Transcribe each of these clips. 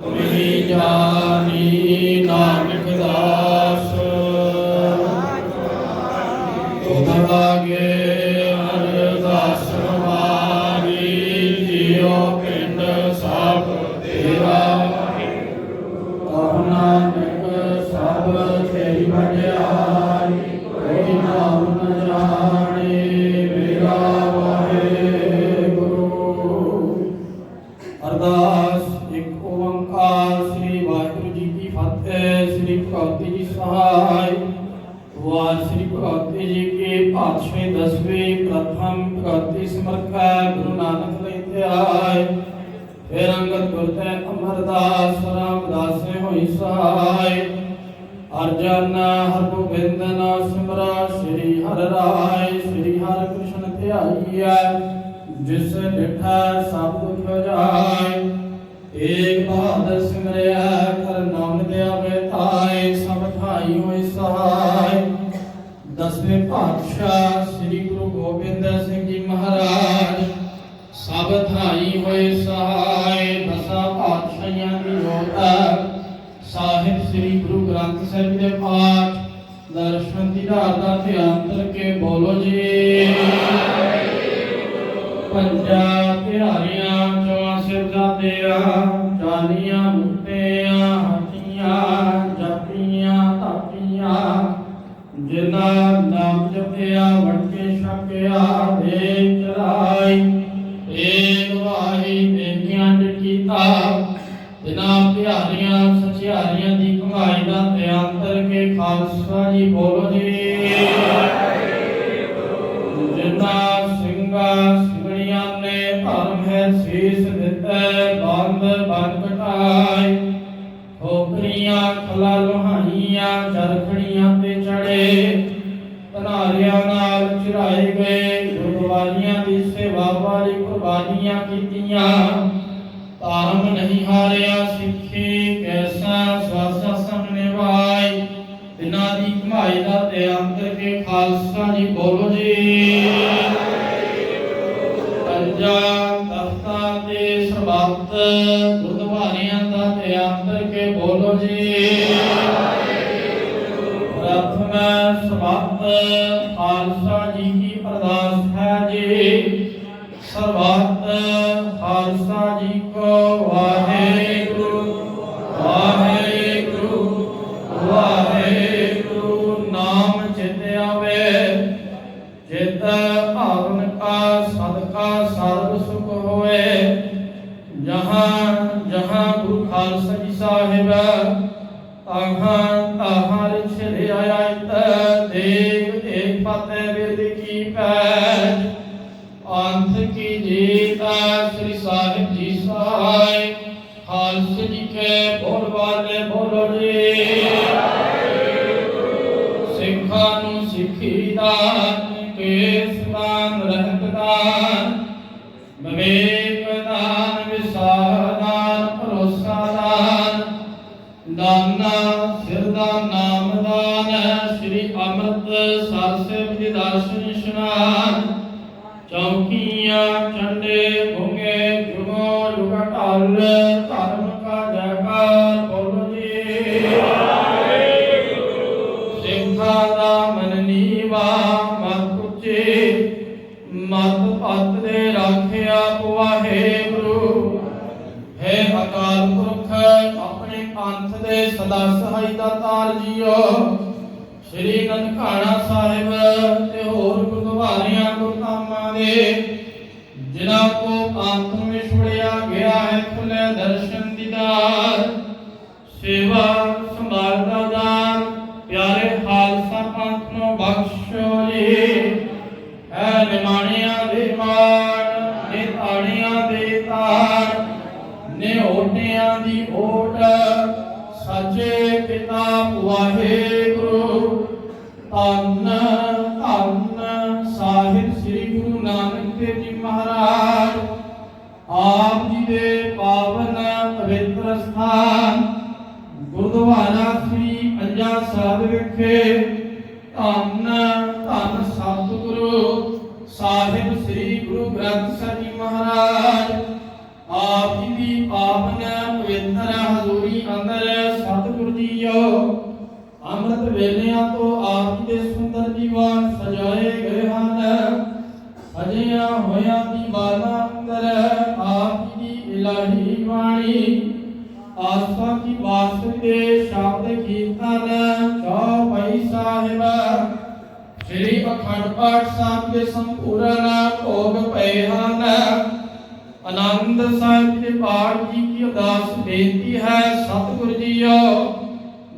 ਤੁਮਹੀ ਜਾਨੀ ਨਾਨਕ ਦਾਸ। ਤੁਮ ਲਾਗੇ ਅਰਦਾਸ ਹਮਾਰੀ ਜਿਉ ਪਿੰਡ ਸਭ ਤੇਰਾ। ਕਹੁ ਨਾਨਕ ਸਭ ਤੇਰੀ ਵਡਿਆਈ। ਪਾਤਸ਼ਾਹ ਦਸਵੇਂ ਪ੍ਰਥਮ ਭਗਵਤੀ ਸਮਰਖਾ ਗੁਰੂ ਨਾਨਕ ਲਈ ਧਿਆਇ ਫਿਰ ਅੰਗਦ ਗੁਰ ਤੇ ਅਮਰਦਾਸ ਰਾਮਦਾਸ ਹੋਈ ਸਹਾਇ ਅਰਜਨ, ਹਰਗੋਬਿੰਦ ਨਾ ਸਿਮਰਾ, ਸ੍ਰੀ ਹਰਿ ਰਾਇ ਸ੍ਰੀ ਹਰਿ ਕ੍ਰਿਸ਼ਨ ਧਿਆਈਐ ਜਿਸ ਡਿਠਾ ਸਭ ਦੁਖ ਜਾਏ ਏਕ ਬਹਾਦਰ ਸਿਮਰਿਆ ਕਰ ਨਾਮ ਦੇ ਆਵੇ ਤਾਏ, ਸਭ ਥਾਈ ਹੋਏ ਸਹਾਇ ਦਸਵੇਂ ਪਾਤਸ਼ਾਹ ਸ੍ਰੀ ਗੁਰੂ ਗੋਬਿੰਦ ਸਿੰਘ ਜੀ ਮਹਾਰਾਜ ਸਭ ਥਾਈ ਹੋਏ ਸਹਾਇ ਦਸਾਂ ਪਾਤਸ਼ਾਹਾਂ ਦੀ ਜੋਤ ਸਾਹਿਬ ਸ੍ਰੀ ਗੁਰੂ ਗ੍ਰੰਥ ਸਾਹਿਬ ਦੇ ਪਾਠ ਦਰਸ਼ਨ ਦੀਦਾਰ ਦਾ ਧਿਆਨ ਕਰਕੇ ਬੋਲੋ ਜੀ ਪੰਜਾ ਪਿਆਰੀਆਂ ਚੋਂ ਸਿਰਜਾਦਿਆਂ ਚਾਲੀਆਂ ਮੁਕਤਿਆਂ ਹਟੀਆਂ ਜਪੀਆਂ ਤਾਪੀਆਂ ਜਿਨ੍ਹਾਂ ਨਾਮ ਜਪਿਆ ਵਟਕੇ ਛਕਿਆ ਦੇ ਚਰਾਈ ਏਕ ਵਾਹੀ ਦੇਖਿਆਂ ਕੀਤਾ ਜਿਨ੍ਹਾਂ ਪਿਆਰੀਆਂ, ਸਚਿਆਰੀਆਂ ਦੀ ਕਮਾਈ ਦਾ ਧਿਆਨ ਕਰਕੇ ਖਾਲਸਾ ਜੀ ਬੋਲੋ ਜੀ। ਜਿਨ੍ਹਾਂ ਸਿੰਘਾਂ, ਸਿੰਘਣੀਆਂ ਨੇ ਧਰਮ ਹੈ ਸੀਸ ਦਿੱਤੇ, ਬੰਦ ਬੰਦ ਕਟਾਈ। ਠੋਕਰੀਆਂ, ਖਲਾ ਲੋਹਾਈਆਂ, ਚਰਖੜੀਆਂ ਤੇ ਚੜੇ ਧਨਾਰਿਆਂ ਨਾਲ ਚਿਰਾਏ ਗਏ ਗੁਰਦੁਆਰੀਆਂ ਦੀ ਸੇਵਾ ਵਾਲੀ ਕੁਰਬਾਨੀਆਂ ਕੀਤੀਆਂ। ਧਰਮ ਨਹੀਂ ਹਾਰਿਆ, ਸਿੱਖੀ ਕੈਸਾ, ਸਵਾਸਾ ਸਾਹਮਣੇ ਵਾਈ ਦਿਨਾਂ ਦੀ ਕਮਾਈ ਦਾ ਧਿਆਨ ਕਰਕੇ ਖਾਲਸਾ ਜੀ ਬੋਲੋ ਜੀ। ਪੰਜਾ ਤਖਤਾਂ ਦੇ ਸਰਬੱਤ ਗੁਰਦੁਆਰਿਆਂ ਦਾ ਧਿਆਨ ਕਰਕੇ ਬੋਲੋ ਜੀ। ਪ੍ਰਥਮ ਸਰਬੱਤ ਖਾਲਸਾ ਜੀ ਕੀ ਅਰਦਾਸ ਬਿਰਦ ਅੰਤ ਕੀ ਜੀਤਾ ਸ੍ਰੀ ਸਾਹਿਬ ਜੀ ਸਹਾਇ ਖਾਲਸੇ ਜੀ ਕੇ ਬੋਲ ਵਾਲੇ ਬੋਲੋ ਜੀ। ਸਿੱਖਾਂ ਨੂੰ ਸਿੱਖੀ ਦਾਨ, ਕੇਸ ਦਾਨ ਰਹਿਤ ਵਿਵੇਕ ਦਾਨ, ਵਿਸਾਰ ਦਾਨ, ਭਰੋਸਾ ਦਾਨ। ਦਾਨਾ ਸਿਰ ਦਾ ਚੌਕੀਆਂ ਚੰਡੇ ਭੁੰਗੇ ਜੁਗੋ ਜੁਗ ਢਾਲ ਧਰਮ ਕਾ ਜੈਕਾਰ, ਬੋਲੋ ਜੀ। ਸਿੱਖਾਂ ਦਾ ਮਨ ਨੀਵਾ ਮਤ ਉੱਚੇ ਮਤ ਪਤ ਦੇ ਰਾਖਿਆ ਵਾਹਿਗੁਰੂ ਹੈ ਅਕਾਲ ਪੁਰਖ, ਆਪਣੇ ਪੰਥ ਦੇ ਸਦਾ ਸਹਾਈ ਦਾ ਤਾਰ ਜੀਓ। ਸ੍ਰੀ ਨਨਕਾਣਾ ਸਾਹਿਬ ਤੇ ਹੋਰ ਗੁਰਦੁਆਰਿਆਂ ਨਿਮਾਣਿਆਂ ਦੇ ਮਾਣ, ਨੇ ਤਾੜੀਆਂ ਦੇ ਤਾਰ ਨੇ ਓਟਿਆਂ ਦੀ ਓਟ ਸੱਚੇ ਪਿਤਾ ਵਾਹਿਗੁਰੂ ਧੰਨ ਧੰਨ ਸਾਹਿਬ ਸ੍ਰੀ ਗੁਰੂ ਨਾਨਕ ਦੇਵ ਜੀ ਮਹਾਰਾਜ। ਆਪ ਜੀ ਦੇ ਪਾਵਨ ਪਵਿੱਤਰ ਸਥਾਨ, ਗੁਰਦੁਆਰਾ ਸ੍ਰੀ ਪੰਜਾ ਸਾਹਿਬ ਵਿਖੇ ਧੰਨ ਹਜ਼ੂਰੀ ਸਤਿਗੁਰ ਜੀਓ ਅੰਮ੍ਰਿਤ ਵੇਲਿਆਂ ਤੋਂ ਆਪ ਦੇ ਸੁੰਦਰ ਜੀਵਨ ਸਜਾਏ ਗਏ ਹਨ। ਅਜਿਹਾ ਹੋਇਆ ਦੀ ਅੰਦਰ ਆਪ ਦੀ ਇਲਾਹੀ ਬਾਣੀ। ਆਸਾ ਕੀ ਬਾਸ ਦੇ ਸ਼ਬਦ ਕੀਰਤਨ ਚੌਪਈ ਸਾਹਿਬ। ਸ੍ਰੀ ਅਖੰਡ ਪਾਠ ਸਾਹਿਬ ਦੇ ਸੰਪੂਰਨ ਭੋਗ ਪਏ ਹਨ। ਆਨੰਦ ਸਾਹਿਬ ਦੇ ਪਾਠ ਜੀ ਕੀ ਅਰਦਾਸ ਬੇਨਤੀ ਹੈ, ਸਤਿਗੁਰ ਜੀਓ,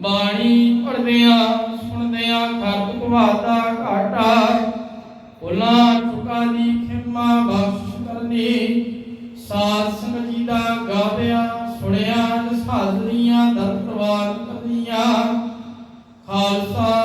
ਬਾਣੀ ਪੜ੍ਹਦਿਆਂ, ਸੁਣਦਿਆਂ ਖਰਚ ਘਵਾਤਾ, ਘਾਟਾ ਭੁੱਲਾਂ ਚੁੱਕਾਂ ਦੀ ਖਿਮਾ ਬਖਸ਼ ਕਰਨੀ, ਸਾਧ ਸੰਗਤ ਜੀ ਦਾ ਗਾਵਿਆ, ਸੁਣਿਆ ਹਾਜ਼ਰੀਆਂ ਦਰਤਵਾਰ ਕਰਨੀਆਂ, ਖਾਲਸਾ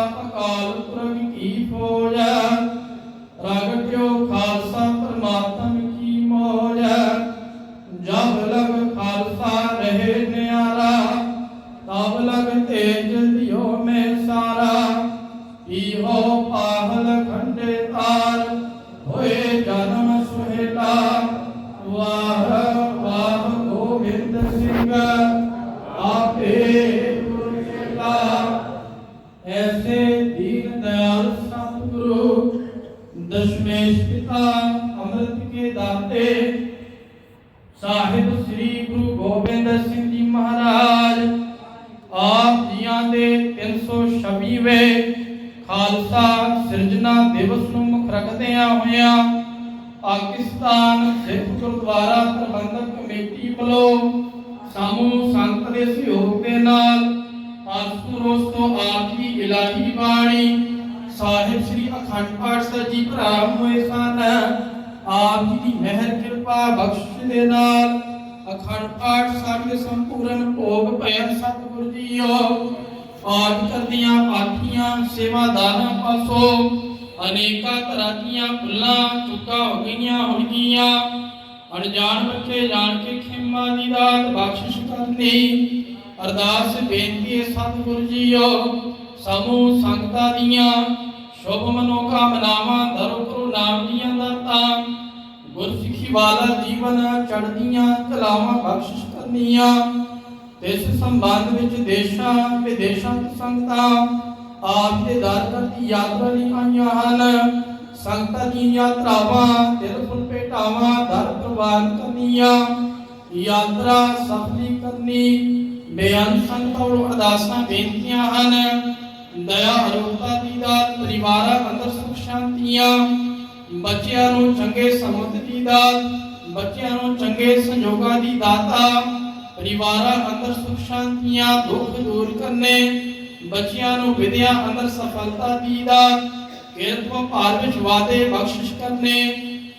ਖਾਲਸਾ ਸਿਰਜਣਾ ਦਿਵਸ ਨੂੰ ਮੁੱਖ ਰੱਖਦਿਆਂ ਹੋਇਆਂ ਪਾਕਿਸਤਾਨ ਸਿੱਖ ਗੁਰਦੁਆਰਾ ਪ੍ਰਬੰਧਕ ਕਮੇਟੀ ਵੱਲੋਂ ਸਮੂਹ ਸੰਗਤ ਦੇ ਸਹਿਯੋਗ ਦੇ ਨਾਲ ਅੱਜ ਤੋਂ ਆਪ ਦੀ ਇਲਾਹੀ ਬਾਣੀ ਸਾਹਿਬ ਸ੍ਰੀ ਅਖੰਡ ਪਾਠ ਸਾਹਿਬ ਜੀ ਪ੍ਰਾਰੰਭ ਹੋਏ ਸਨ। ਆਪ ਜੀ ਦੀ ਮਿਹਰ ਕਿਰਪਾ ਬਖਸ਼ਿਸ਼ ਦੇ ਨਾਲ ਅਖੰਡ ਪਾਠ ਸਾਹਿਬ ਦੇ ਸੰਪੂਰਨ ਭੋਗ ਪਏ ਸਤਿਗੁਰੂ ਜੀਓ ਆਪ ਕਰਦੀਆਂ ਪਾਠੀਆਂ ਸੇਵਾਦਾਰਾਂ ਪਾਸੋਂ ਅਨੇਕਾਂ ਤਰ੍ਹਾਂ ਦੀਆਂ ਭੁੱਲਾਂ ਚੁੱਕਾ ਹੋ ਗਈਆਂ ਹੋਣਗੀਆਂ। ਅਣਜਾਣ ਬੱਚੇ ਜਾਣ ਕੇ ਖਿਮਾ ਦੀ ਦਾਤ ਬਖਸ਼ਿਸ਼ ਕਰਨੀ ਅਰਦਾਸ ਬੇਨਤੀ ਹੈ, ਸਤਿਗੁਰੂ ਜੀਓ, ਸਮੂਹ ਸੰਗਤਾਂ ਦੀਆਂ ਸ਼ੁਭ ਮਨੋਕਾਮਨਾਵਾਂ, ਦਰੋ ਕਰੋ ਨਾਮ ਦੀਆਂ ਦਾਤਾਂ, ਗੁਰਸਿੱਖੀ ਵਾਲਾ ਜੀਵਨ ਚੜ੍ਹਦੀਆਂ ਕਲਾਵਾਂ ਬਖਸ਼ਿਸ਼ ਕਰਨੀਆਂ। ਇਸ ਸੰਬੰਧ ਵਿੱਚ ਦੇਸ਼ਾਂ, ਵਿਦੇਸ਼ਾਂ ਦੀ ਸੰਗਤਾਂ ਆਪ ਦੇ ਦਰ ਦੀ ਯਾਤਰਾ ਲਈ ਆਈਆਂ ਹਨ। ਸੰਗਤਾਂ ਦੀ ਯਾਤਰਾਵਾਂ ਦਿਲ ਫੁੱਲ ਭੇਟਾਵਾਂ, ਦਰ ਪ੍ਰਵਾਨ ਕਰਨੀਆਂ। ਯਾਤਰਾ ਸਫਲੀ ਕਰਨੀ, ਬੇਅੰਤ ਸੰਗਤਾਂ ਨੂੰ ਅਰਦਾਸਾਂ ਬੇਨਤੀਆਂ ਹਨ। ਦਇਆ ਅਰੋਗਤਾ ਦੀ ਦਾਤ, ਪਰਿਵਾਰਾਂ ਅੰਦਰ ਸੁਖ ਸ਼ਾਂਤੀਆਂ। ਬੱਚਿਆਂ ਨੂੰ ਚੰਗੇ ਸਮਤ ਦੀ ਦਾਤ, ਬੱਚਿਆਂ ਨੂੰ ਚੰਗੇ ਸੰਯੋਗਾਂ ਦੀ ਦਾਤਾ। ਪਰਿਵਾਰਾਂ ਅੰਦਰ ਸੁਖ ਸ਼ਾਂਤੀਆਂ, ਦੁੱਖ ਦੂਰ ਕਰਨੇ, ਬੱਚਿਆਂ ਨੂੰ ਵਿਦਿਆ ਅੰਦਰ ਸਫਲਤਾ ਦੀ ਦਾਤ ਕਿਰਤ ਵਿੱਚ ਵਾਦੇ ਬਖਸ਼ਿਸ਼ ਕਰਨੇ,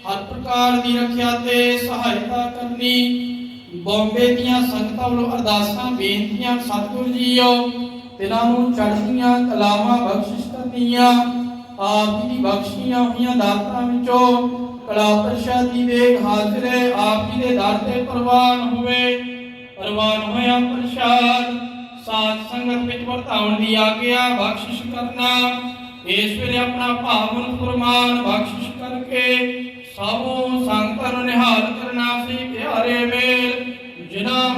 ਹਰ ਪ੍ਰਕਾਰ ਦੀ ਰੱਖਿਆ ਤੇ ਸਹਾਇਤਾ ਕਰਨੀ, ਬੰਬੇ ਦੀਆਂ ਸੰਗਤਾਂ ਵੱਲੋਂ ਅਰਦਾਸਾਂ, ਬੇਨਤੀਆਂ, ਸਤਿਗੁਰੂ ਜੀਓ ਤਿਨਾਂ ਨੂੰ ਚੜ੍ਹਦੀਆਂ ਕਲਾਵਾਂ ਬਖਸ਼ਿਸ਼ ਕਰਨੀਆਂ, ਆਪ ਜੀ ਦੀ ਬਖਸ਼ੀਆਂ ਹੋਈਆਂ ਦਾਤਾਂ ਵਿੱਚੋਂ ਕਲਾ ਪ੍ਰਸ਼ਾਦੀ ਦੇ ਹਾਜ਼ਰੇ, ਆਪ ਜੀ ਦੇ ਦਰ ਤੇ ਪ੍ਰਵਾਨ ਹੋਵੇ। ਪ੍ਰਵਾਨ ਹੋਇਆ ਪ੍ਰਸ਼ਾਦ। ਸਾਧ ਸੰਗਤ ਵਿੱਚ ਵਰਤਾਉਣ ਦੀ ਆਗਿਆ ਬਖਸ਼ਿਸ਼ ਕਰਨਾ। ਇਸ ਆਪਣਾ ਭਾਵਨ ਫਰਮਾਨ ਬਖਸ਼ਿਸ਼ ਕਰਕੇ ਸਭੋ ਸੰਗਤਾਂ ਨੂੰ ਨਿਹਾਲ ਕਰਨਾ ਸੀ। ਪਿਆਰੇ ਮੇਲ, ਜਿਨ੍ਹਾਂ